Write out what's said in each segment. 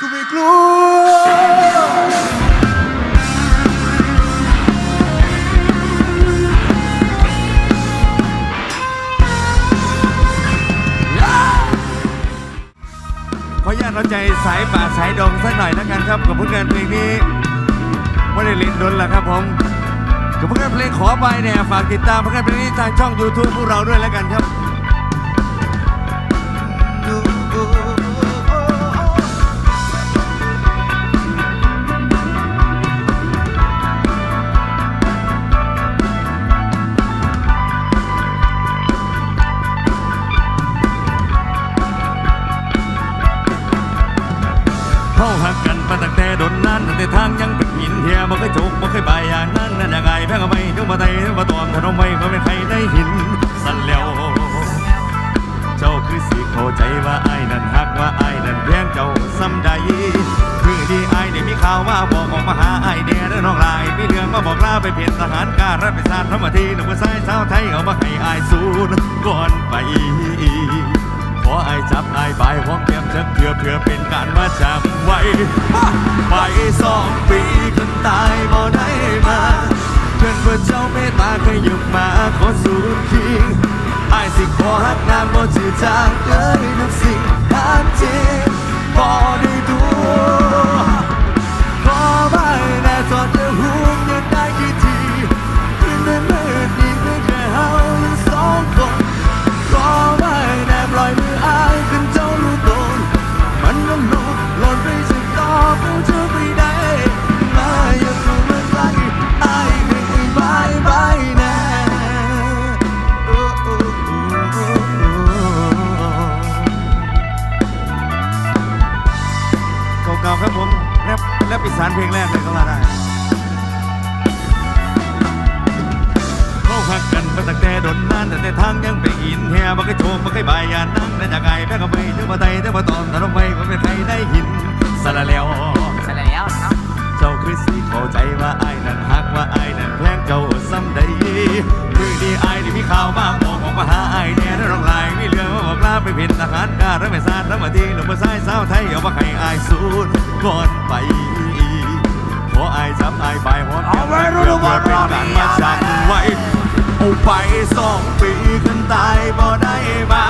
กูไม่กลัวขออนุญาตเอาใจสายป่าสายดงสักหน่อยแล้วกันครับ กับผลงานเพลงนี้ไม่ได้เล่นดนแล้วครับผม กับผลงานเพลงขอไปเนี่ยฝากติดตามผลงานเพลงนี้ทางช่อง YouTube พวกเราด้วยแล้วกันครับ เข้าหักกันมาตั้งแต่โดนนั้นตั้งแต่ทางยังเป็นหินเทียบ่เคยจกบ่เคยบายอย่างนั้นนั่นยังไงแพ้ก็ไม่ถึงมาไทยถึงมาตอมถ้าน้องไม่มาเป็นใครได้หินสั่นแล้วเจ้าคือสิเข้าใจว่าไอ้นั้นฮักว่าไอ้นั้นแพงเจ้าซ้ำใดคือดีไอ้เนี่ยมีข่าวว่าบอกออกมาหาไอ้เนี่ยเด้อน้องลายมีเรื่องมาบอกลาไปเพียนทหารการรับไปสร้างธรรมทีหนุ่มชายสาวไทยเอามาให้ไอ้สูนก่อนไป ขอไอ้จับไอ้ายบห้องแก้มจักเพื่อเพื่อเป็นการมาจำไว้ ไปสองปีคนตายบ่ได้มา เพื่อนเพื่อเจ้าเมตตาเคยหยุบมาขอสูญคิงไอสิขอฮักนางบ่จืดจางเลยทุกสิ่งทักจริงบ่ไเพลงแรกเลยก็ว่าได้เขาหักกันมาตั้งแต่ดนนานแต่แต่ทางยังไปอินเฮียมันก็โชมมันก็บายยานั่งนั่นยังไงแม่ก็ไปถึงมาไตถึงมาตอนถ้าลงไปมันเป็นใครได้หินสละแล้วสร็จแล้วนะครับเจ้าคือสิเข้าใจว่าไอ้นั้นฮักว่าไอ้นั้นแพงเจ้าซ้ำใดมือดีไอ้ายนี่มีข่าวมาบอกออกมาหาไอ้ายเนี่ร้องลายมีเรื่องมาบอกลาไปเป็นทหารการรักไม่ซาดรักมาทีหนุ่มมาสายสาวไทยเอามาให้ไอ้สูดก่อนไป ขอไอ้จับไอ้ายบายหัวแก้มเพื่อเพื่อเป็นการมาจำไว้เอาไปสองปีกันตายบ่ได้มา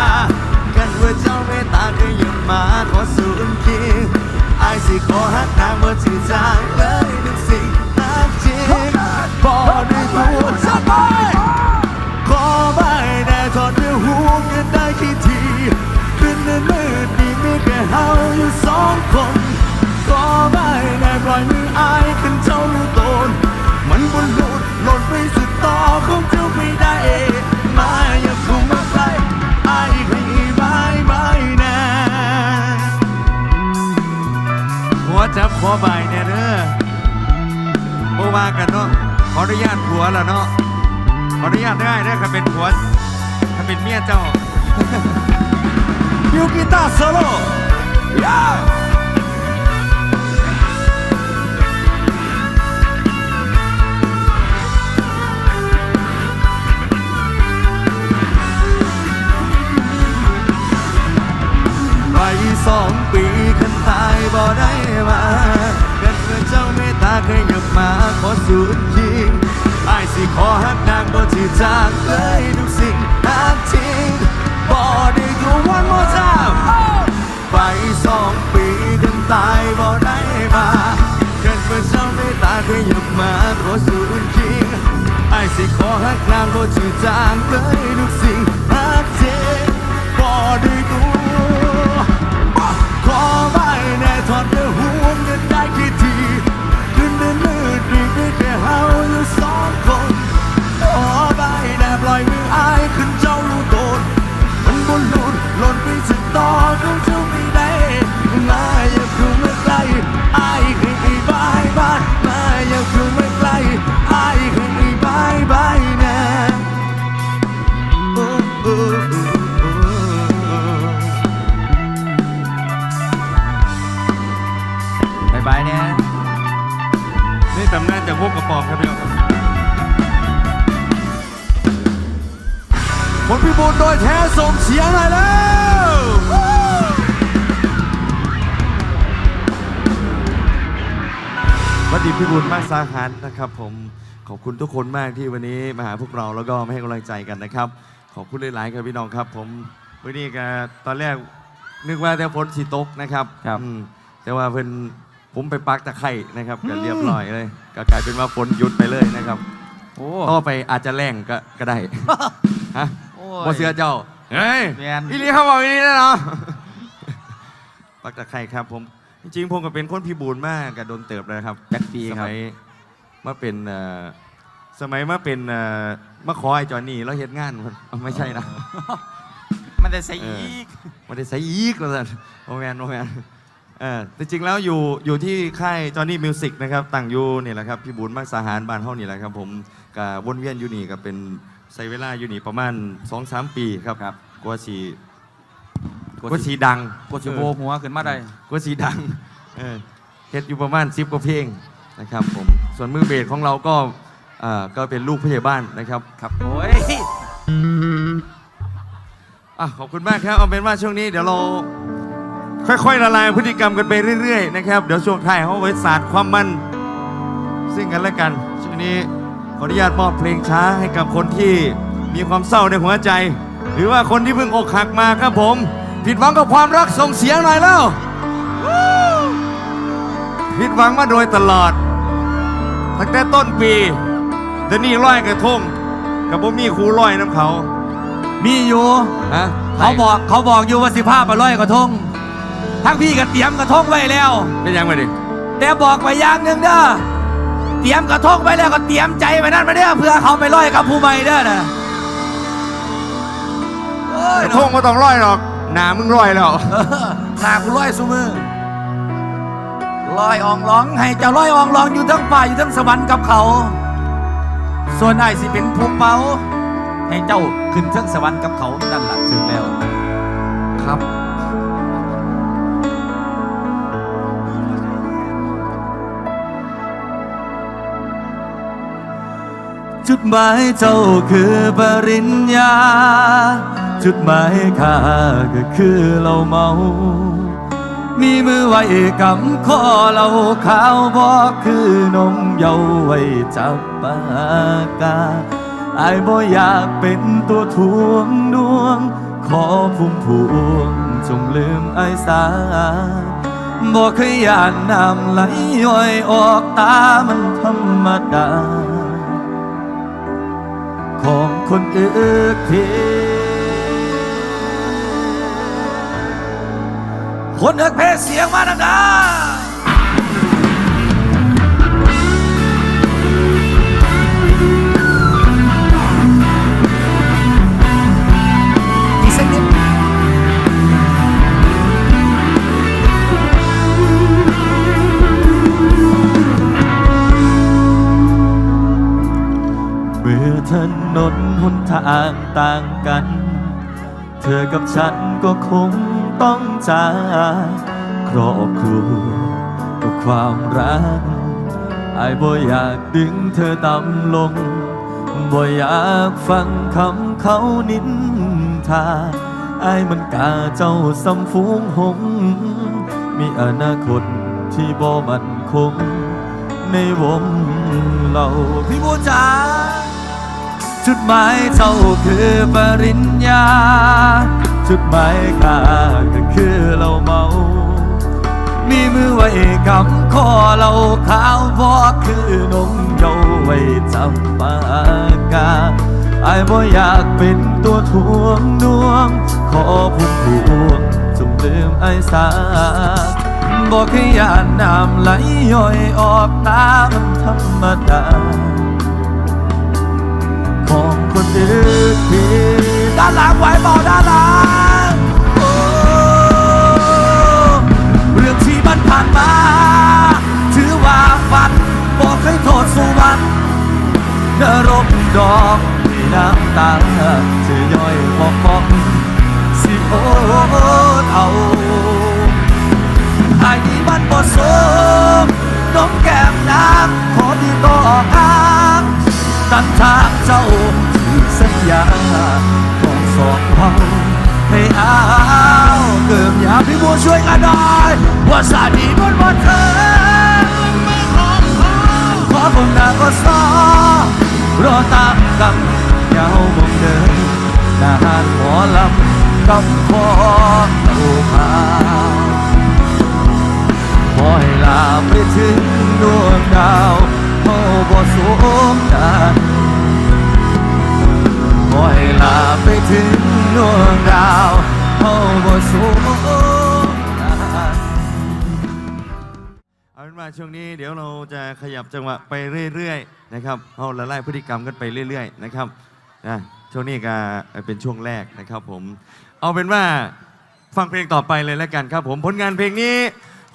กันว่าเจ้าเมตตาเคยหยุดมาขอสูญคิงไอ้สิขอฮักนางบ่จืดจางเลยทุกสิ่งนักจริงบ่ได้ตัวสบายขอไปแน่ทอดเนื้อหูกันได้กี่ทีคืนนั้นมืดดีมีแค่เฮาอยู่สองคนขอไปแน่ปล่อยมืออาย หัวจับเนี่ยแน่เด้อโบว่ากันเนาะขออนุญาตผัวละเนาะขออนุญาตได้นะถ้าเป็นผัวถ้าเป็นเมียเจ้ายูกิตาโซโล่ สูญยิงไอ้ายสิขอฮักนางบ่ที่จากเลยทุกสิ่งหักทิ้งบ่ได้กูวันโมจามไปสองปีกันตายบ่ได้มาเกันเมื่อเจ้าเมตตาเคยหยับมาขอสูญยิงไอ้ายสิขอฮักนางบ่ที่จากเลยทุกสิ่งหักทิ้งบ่ได้กูข พิบูลมากสาหัสนะครับ ผมขอบคุณทุกคนมากที่วันนี้มาหาพวกเราแล้วก็มาให้กำลังใจกันนะครับ ขอบคุณหลายๆครับพี่น้องครับ ผมวันนี้ก็ตอนแรกนึกว่าแต่ฝนสีตกนะครับครับอืมแต่ว่าเพิ่นผมไปปักตะไคร่นะครับก็เรียบร้อยเลยก็กลายเป็นว่าฝนหยุดไปเลยนะครับโอ้ต่อไปอาจจะแรงก็ก็ได้ฮะ โอ้บ่เสือเจ้า เฮ้ยแม่น อีนี่เขาบอกอีนี่นะเนาะปักตะไคร่ครับผม จริงๆผมก็เป็นคนพิบูลมากกับโดนเติบเลยครับจักปีสครับ มัยมาเป็นเอ่อสมัยมาเป็นเอ่อมาขอไอ้จอนี่แล้วเฮ็ดงานมันเอาไม่ใช่นะ มันจะใส่อีก ไมันได้ใส่อีกแล้วสันโอแมนโอแมนเออแต่จริงแล้วอยู่อยู่ที่ค่ายจอนี่มิวสิกนะครับตั้งอยู่นี่แหละครับพี่บุญมากสาหารบ้านเฮานี่แหละครับผมกับวนเวียนอยู่นี่ก็เป็นใช้เวลาอยู่นี่ประมาณ2-3ปีครับครับกว่าสี กกดว่าสิสีดังกดสิโบหัวขึ้นมาได้กว่าสีดังเออเฮ็ดอยู่ประมาณ10กว่าเพลงนะครับผมส่วนมือเบสของเราก็เอ่อก็เป็นลูกผู้ใหญ่บ้านนะครับครับโอ้ยอะขอบคุณมากครับเอาเป็นว่าช่วงนี้เดี๋ยวเราค่อยๆละลายพฤติกรรมกันไปเรื่อยๆนะครับเดี๋ยวช่วงท้ายเขาไว้ศาสตร์ความมัน ซึ่งกันและกันช่วงนี้ขออนุญาตมอบเพลงช้าให้กับคนที่มีความเศร้าในหัวใจ หรือว่าคนที่เพิ่งอกหักมาครับผม ผิดหวังกับความรักส่งเสียงหน่อยแล้ววู้ผิดหวังมาโดยตลอด ตั้งแต่ต้นปีเดี๋ยวนี้ร้อยกระทงกับผมมีครูร้อยน้ำเขา มีอยู่ฮะเขาบอกเขาบอกอยู่ว่าสิพาไปลอยกระทงทั้งพี่ก็เตรียมกระทงไว้แล้ว เป็นยังไงดิแต่บอกไปอย่างหนึ่งเด้อเตรียมกระทงไว้แล้วก็เตรียมใจไว้นั่นมาเด้อเพื่อเขาไปลอยกับผู้ใหม่เด้อนะเอ้ยกระทงไม่ต้องร้อยหรอก หนามึงลอยแล้วหนากูลอยสูมือลอยอ่องร้อง ให้เจ้าลอยอ่องร้องอยู่ทั้งป่าอยู่ทั้งสวรรค์กับเขา ส่วนไอ้สิเป็นภูมิเป่าให้เจ้าขึ้นทั้งสวรรค์กับเขานั่นหละถึงแล้วครับ จุดหมายเจ้าคือปริญญา จุดหมายข้าก็คือเราเมา มีมือไว้กำคอเราขาวบอกคือนมเยาว์ไว้จับปากกาอายบ่อยากเป็นตัวทวงดวง ขอพุ่มพวงจงลืมไอ้สาบอกเคยอยากน้ำไหลย้อยออกตามันธรรมดา ของคนอื่นทีคนเอกเพศเสียงมาดัง ก็คงต้องจากครอบครัวกับความรักไอ้บ่อยากดึงเธอต่ำลง บ่อยากฟังคำเขานินทาไอ้มันกาเจ้าสำฟูงหง มีอนาคตที่บ่มันคง ในวงเราพี่บูจ๋าจุดหมายเจ้าคือปริญญา จุดหมายข้าก็คือเราเมา มีมือไว้กำคอเราขาวบอกคือนมเยาว์ไว้จับปากกาไอ้บ่อยากเป็นตัวทวงดวง ขอพุ่มพวงจงลืมไอ้สาบอกให้ยานน้ำไหลย้อยออกตามันธรรมดาของคนอื่น ด้านหลังไหวเปล่าด้านหลังเรื่องที่มันผ่านมา ถือว่าฝัน บอกให้โทษสู่มันนรกดอกมีน้ำตาจะย่อยฟอกฟอกสิโอเอาไอ้นี่มันบ่สมน้องแก้มน้ำขอที่ต่ออ้าง ตันทางเจ้าสัญญาาวเกิมอย่าพี่บัวช่วยกันหน่อยว่าสาดีบนบนเธอคนหน้าก็ซอรอตามกำยาวมงเดินนาหานหมอลำกำคอตูขาวขอให้ลาไปถึงดวงดาวเขาบ่สวมกันขอให้ลาไปถึงดวงดาว เขาบ่สูงกันเอาเป็นว่าช่วงนี้เดี๋ยวเราจะขยับจังหวะไปเรื่อยๆนะครับเอาละลายพฤติกรรมกันไปเรื่อยๆนะครับนะช่วงนี้ก็เป็นช่วงแรกนะครับผม เอาเป็นว่าฟังเพลงต่อไปเลยแล้วกันครับผมผลงานเพลงนี้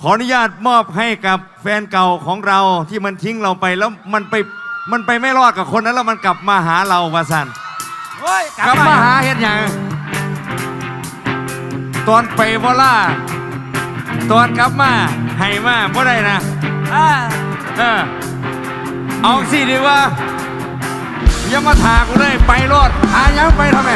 ขออนุญาตมอบให้กับแฟนเก่าของเราที่มันทิ้งเราไปแล้วมันไปมันไปไม่รอดกับคนนั้นแล้วมันกลับมาหาเราวาสันโอ้ยกลับมาหาเห็นอย่าง ตอนไปวอล่าตอนกลับมาให้มาบ่ได้นะอ่าเออเอาสิดีว่าอย่ามาถากูเลยไปรอดหายังไปทำไม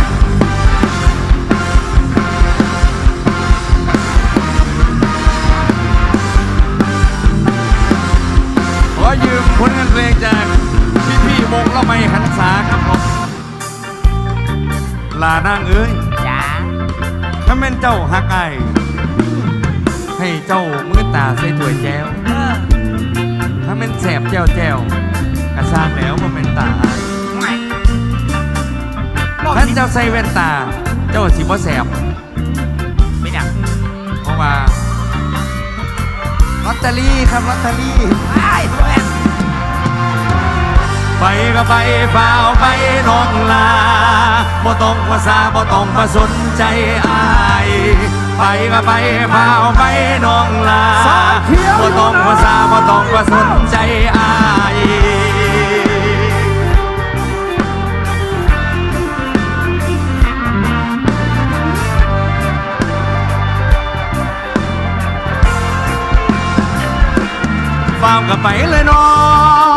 ขอยืมผลงานเพลงจากพี่พี่ๆวงละไมหันษาครับผมลานางเอ้ยจ้า ถ้าแม่นเจ้าหักไอายให้เจ้ามือตาใส่ถ้วยแจว เออถ้าแม่นแสบแจวแจวกระซางแล้วมันเป็นตาไม่ท่านเจ้าใส่แว่นตา เจ้าสิบ่แสบ ไม่ดังเพราะว่าลอตเตอรี่ครับลอตเตอรี่ ไอ้พวกแม่น ไปก็ไปเปล่าไปน้องลาบ่ต้องภาษาบ่ต้องมาสนใจอายไปก็ไปเปล่าไปน้องลาบ่ต้องภาษาบ่ต้องมาสนใจอายฟาร์มก็ไปเลยเนาะ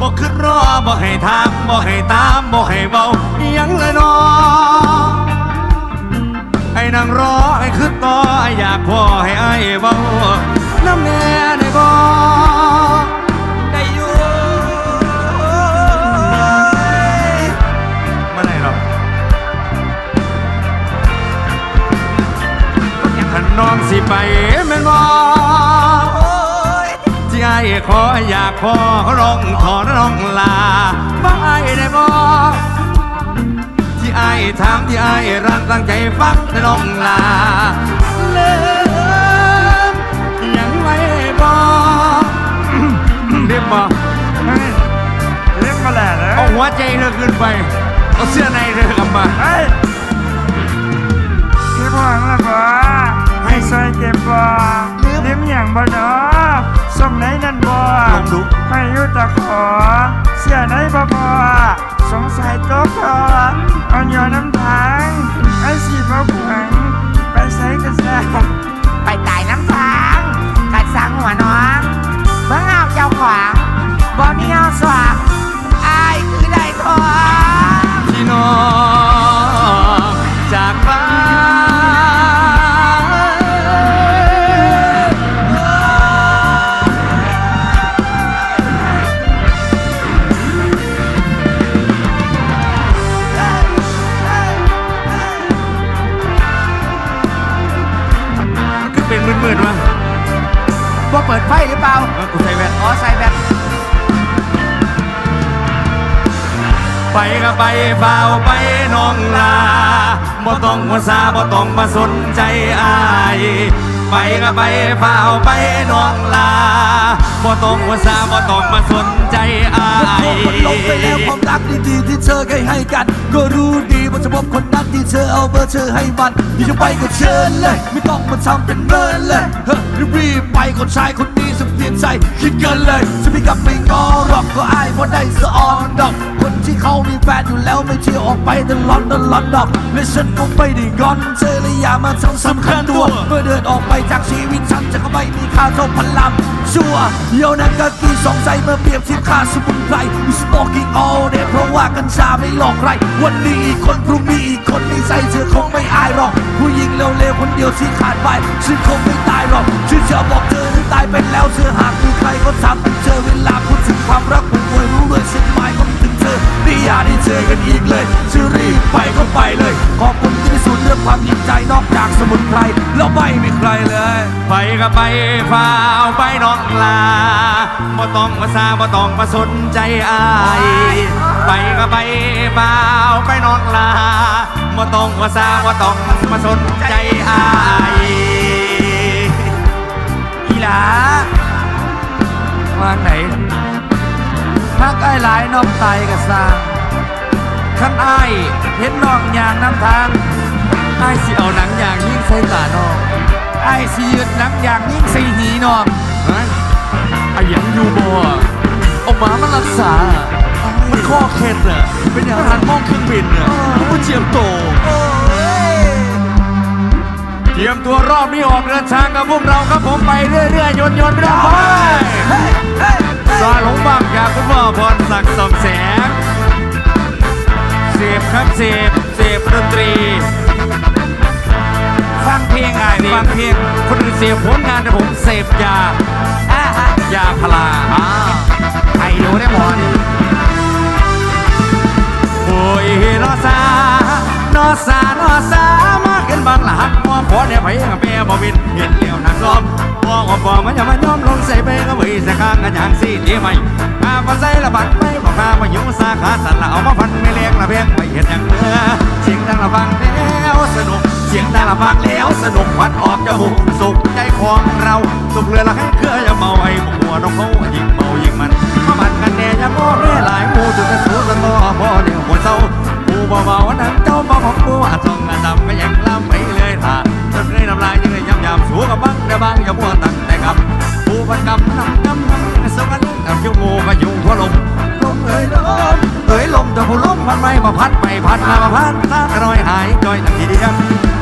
บอกขึ้นรอบอกให้ทางบอกให้ตามบอกให้เบาอยังเลยนาะให้นั่งรอให้ขึ้นต่ออยากพอให้ไอ้ายเบาน้ำแน่ได้บ่ได้อยู่ไม่ไหรอกท่านนองสิไปแม่นบ่โอ้ยที่ไอ้ ขออยากขอร้องขอร้องลาบ้างไอ้ได้บ่ที่ไอ้ทางที่ไอ้รักตั้งใจฟังแต่น้องลาเลิมยังไม่บ่เรียบบ่เล่นมาแล้วนะเอาหัวใจเธอขึ้นไปเอาเสื้อในเธอกลับมา เสียไหนบ่พอสงสัยโต๊ะคอเอาหยอน้ำทางไอ้สีบ่ขวังไปใส่กระแสไปตายน้ำทางกัดสังหัวน้องเมื่อเอาเจ้าขวางบ่มีเอาสว่างอายคือได้ทอง เปิดไฟหรือเปล่าว่ากูใส่แว่นอ๋อใส่แบบไปก็ไปเฝ้าไปน้องลาบ่ต้องภาษาบ่ต้องมาสนใจอาย ไปก็ไปเฝ้าไปน้องลาบ่ต้องภาซาบ่ต้องมาสนใจอายมันลงไปแล้วความรักดีๆที่เธอเคยให้กัน ก็รู้ดีว่าจะพบคนนั้นที่เธอเอาเบอร์เธอให้มันที่จะไปก็เชิญเลย ไม่ต้องมาทำเป็นเมินเลยเฮ้รีบไปคนชายคนนี้ เปลี่ยนใจคิดกันเลยจะไม่กลับไปงอหรอกก็อายเพราะได้สะออนดอก คนที่เขามีแฟนอยู่แล้วไม่เที่ยวออกไปตลอดตลอดดอกและฉันก็ไม่ได้งอนเธอเลยอย่ามาทำสำคัญตัวเมื่อเดินออกไปจากชีวิตฉันจะก็ไม่มีค่าเท่าพลังชัวโยนังกากีสองใจเมื่อเปรียบเทียบค่าสมุนไพร You smoking all day เพราะว่ากัญชาไม่หลอกใคร วันนี้อีกคนพรุ่งนี้อีกคนนิสัยเธอคงไม่อายหรอก ผู้หญิงเร็วๆคนเดียวที่ขาดไปฉันคงไม่ตายหรอกฉันจะบอกเธอ ตายไปแล้วเธอหากมีใครก็ทำเจอเวลาพูดถึงความรักผมป่วยรู้เลยฉันหมายความถึงเธอไม่อยากได้เจอกันอีกเลยชื่อรีบไปก็ไปเลย ขอบคุณที่พิสูจน์เรื่องความจริงใจนอกจากสมุนไพรแล้วไม่มีใครเลย ไปก็ไปฟ้าวไปน้องลาบ่ต้องมาซาบ่ต้องมาสนใจอายไปก็ไปฟ้าวไปน้องลาบ่ต้องมาซาบ่ต้องมาสนใจอาย อีหลาวางไหนพักไอ้หลายน้องตายกับสร้างขันไอ้เห็นน้องอย่างน้ำทางไอ้สิเอาหนังอย่างยิ่งใส่ตาน้องไอ้สิยืดหนังอย่างยิ่งใส่หีน้องฮะไอ้ยังอยู่บ่เอาหมามันรักษามันข้อเคล็ดอะเป็นอย่างทันมองเครื่องบินอะมันเจียมโตเตรียมตัวรอบนี้ออกเดินทางกับพวกเราครับผมไปเรื่อยๆยนต์ยนต์ไปได้ซาหลงบางจากคุณพ่อพรศักดิ์สองแสงเสพครับเสพเสพดนตรี ฟังเพลงไอ้ายฟังเพลงคนอื่นเสพผลงานแต่ผมเสพยา อ่าฮะยาพลาอ่าไอ้รู้ได้หมดโอ้ยนอซานอซานอซาม นบางหลักมองขอเนี่ยไปกับแม่บ่บินเห็นเลี้ยวนักซ้อมมองว่าบ่มันอย่ามาย้อมลงใส่ไปก็ไว้สักข้างกันอย่างสี่ที่ไม่อามาใส่ละบัดไม่บอกข้ามาอยู่สาขาสันละเอามาพันไม่เลี้ยงละเพียงไม่เห็นอย่างเนื้อเสียงดังละฟังแล้วสนุกเสียงดังละฟังแล้วสนุกควันออกจมูกสุขใจของเราสุขเรือละให้เครืออย่าเมาไอ้หัวน้องเขายิ่งเมายิ่งมันมาบันกันแน่อย่ามองแน่หลายมูจุดจะ บบังแต่บางอย่ามัวตั้งแต่กับปูบันกำน้ำน้ำน้ำสกันกับคิวงูก็อยู่ทั่วลมลมเอ้ยลมเอ้ยลมแต่ผู้ลมมันไม่มาพัดไปพัดมามาพัดซากระน้อยหายจอยทันทีเดียว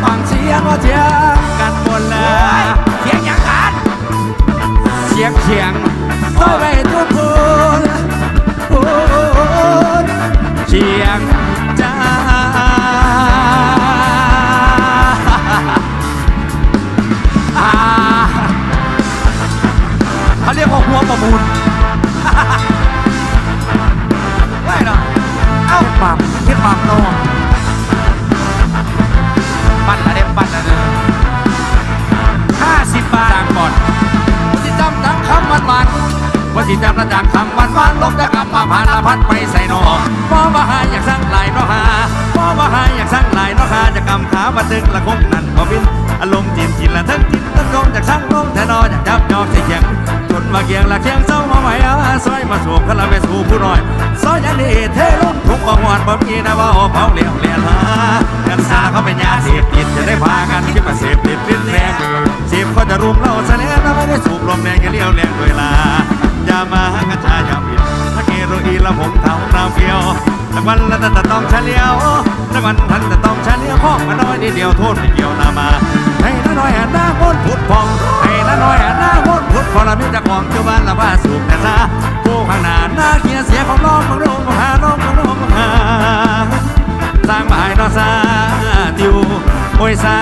ฟังเสียงว่าเจียงกันหมดแล้วเสียงอย่างกันเสียงเสียงโอ้ยไม่ทุกคนเสียง หัวประมูลไม่หรอกเอ้าปั๊มเทียบปั๊มโตปั่นละเด็บปั่นละเด้อห้าสิบบาทจางก่อนวันที่จำดังคำมันมันวันที่จำระจากคำมันมันลบแต่กลับมาผ่านละพัดไปใส่หนอมอมาหาอยากสร้างลายนอหามอมาหาอยากสร้างลายนอหาจะกำขาบันทึกละคงนั่นพอบินอารมณ์จินจินละทั้งจินทั้งกงจากสร้างลงแต่นออยากจับยอมใส่เคียง จนมาเกียงละเคียงเศร้ามาไหวเอาซอยมาสู่กันละไปสู่ผู้น้อยซอยอันนี้เทลงทุกบางวันบ่มีนะว่าเผาเหลวเลียนหากันซาเขาเป็นยาเสพติดจะได้พากันคิดมาเสพติดลิ้นแรงเสียบก็จะรุมเราซะแล้วนะไม่ได้สูบลมแรงอย่าเลี้ยวแรงด้วยลาอย่ามาหากระชายอย่าผิดถ้าเกโรอีละผมเทำน้ำเกียวสักวันละแต่ต้องเฉลียวสักวันทันจะต้องเฉลียวข้องมาน้อยนิดเดียวโทษไม่เกี่ยวนามาให้น้าน้อยหน้าพ้นผุดพองให้น้าน้อยหน้าพ้น ผุดพอละมิจะของเจ้าบ้านละว่าสูบแต่ซาผู้ข้างหน้าหน้าเกียเสียของน้องของน้องของหาน้องของน้องของหาสร้างบ่ายนอซาติวโอ้ยซา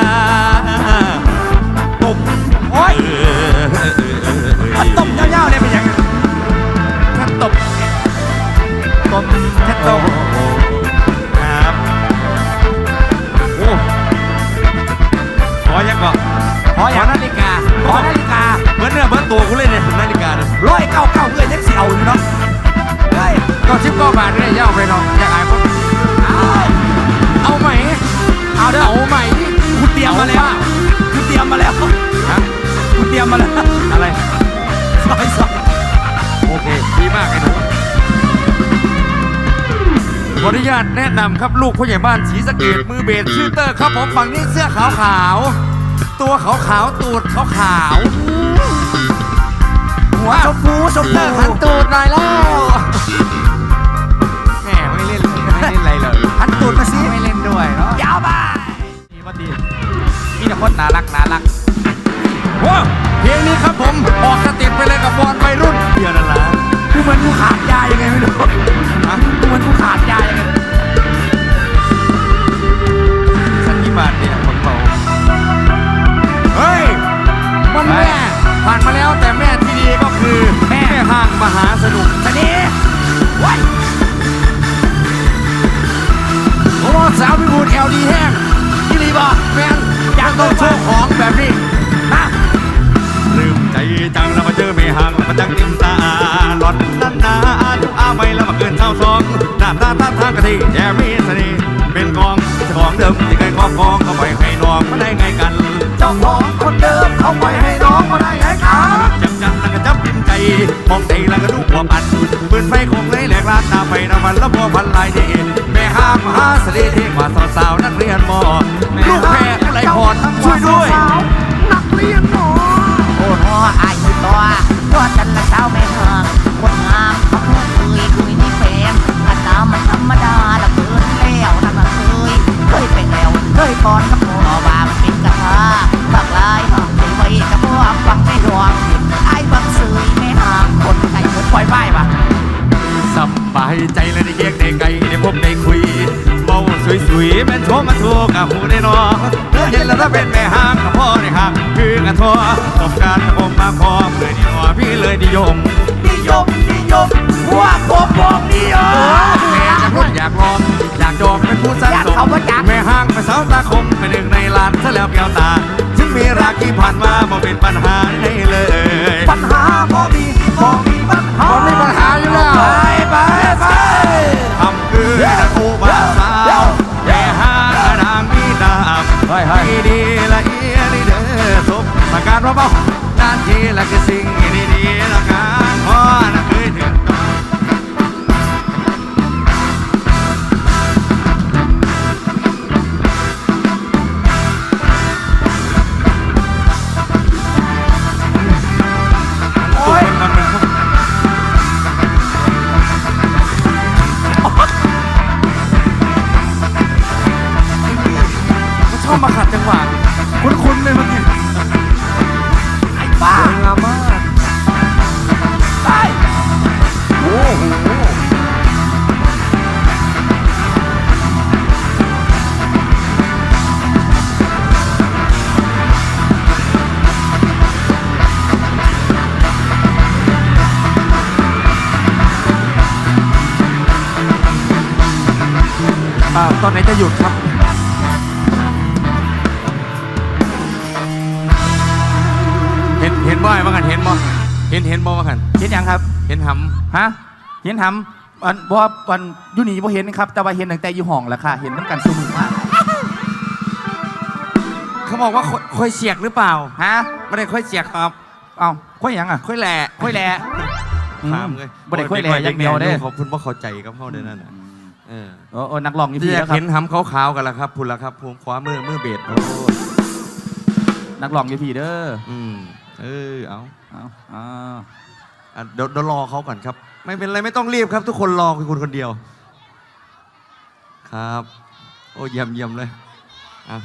ตบโอ้ยมันตบยาวๆเลยเป็นยังแค่ตบตบแค่ตบครับโอ้ขอยังก่อนขออย่างนาฬิกาขอนาฬิกา ตัวกูเลยเนี่ยนาฬิกาเลยร้อยเก้าเก้าเพื่อนยังเสียวอยู่เนาะเฮ้ยก็ชิปก็บาทเนี่ยย่าไปเนาะอยากอายคนเอาเอาไหมเอาเด้อเอาไหมกูเตรียมมาแล้วกูเตรียมมาแล้วฮะกูเตรียมมาแล้วอะไรร้อยสองโอเคดีมากไอ้หนูขออนุญาตแนะนำครับลูกผู้ใหญ่บ้านศรีสะเกดมือเบสชื่อเตอร์ครับผมฝั่งนี้เสื้อขาวขาวตัวขาวขาวตูดขาวขาว หัวชมพูชมๆเตเตออร์ร์หัหันนตูดหน่อยแล้วแหมไม่เล่นเลยไม่เล่นอะไรเลยหันตูดมาสิไม่เล่นด้วยเนาะยาวไปดีมาดีมีแต่คนน่ารักน่ารักว้าเพลงนี้ครับผมออกสเติดไปเลยกับบอล มองใจแล้วก็ดูหัวปันปืนไฟคงเลยแหลกลานตาไฟน้ำมันแล้วพวพันลายดีแม่ห้ามหาสลีที่กว่าสาวๆนักเรียนมอ ถ้าเป็นแม่ห้างกับพ่อในห้างคือกระทัวตบการผมมาพอเมื่อนี่นอพี่เลยนิยม นิยมนิยมว่าผมบอกนิยมแม่จะรุ่นอยากลองอยากจองเป็นผู้สร้างสมแม่ห้างเป็นสาวตาคมเป็นหนึ่งในล้านซะแล้วแก้วตาถึงมีรักที่ผ่านมาบ่เป็นปัญหาให้เลย ปัญหาบ่มีบ่มีปัญหาบ่มีปัญหาอยู่แล้ว เบานานทีละคือสิ่ง ไหนจะหยุดครับเห็นเห็นบ่อยว่ากันเห็นบ่เห็นเห็นบ่ว่ากันเห็นยังครับ เห็นหฮะเห็นหำอันบ่อันอยูนี่บ่เห็นครับ แต่ว่าเห็นตั้งแต่อยู่ห้องแล้วค่ะ เห็นน้ำกันสมุนมากำเขาบอกว่าค่อยค่อยเสียกหรือเปล่าฮะไม่ได้ค่อยเสียกครับ เอ้าค่อยหยังอะค่อยแหล่ค่อยแหล่ ถามเลยบ่ได้ค่อยแหล่อย่างเดียวเด้ ขอบคุณว่าเข้าใจกับเขาเด้อนั่นน่ะ เออโอ้โอ้นักร้องนี่ที่พี่อยาแล้กวครับ เห็นหำขาวๆกันแล้วครับพุ่นละครับผมขวามือมือเบสโอ้นักร้องนี่พี่เด้ออืมเออเอาเอาเอาอะเดี๋ยวเดี๋ยวรอเขาก่อนครับ ไม่เป็นไรไม่ต้องรีบครับ ทุกคนรอคือคุณคนเดียว ครับ โอ้เยี่ยมเยี่ยมเลยอะ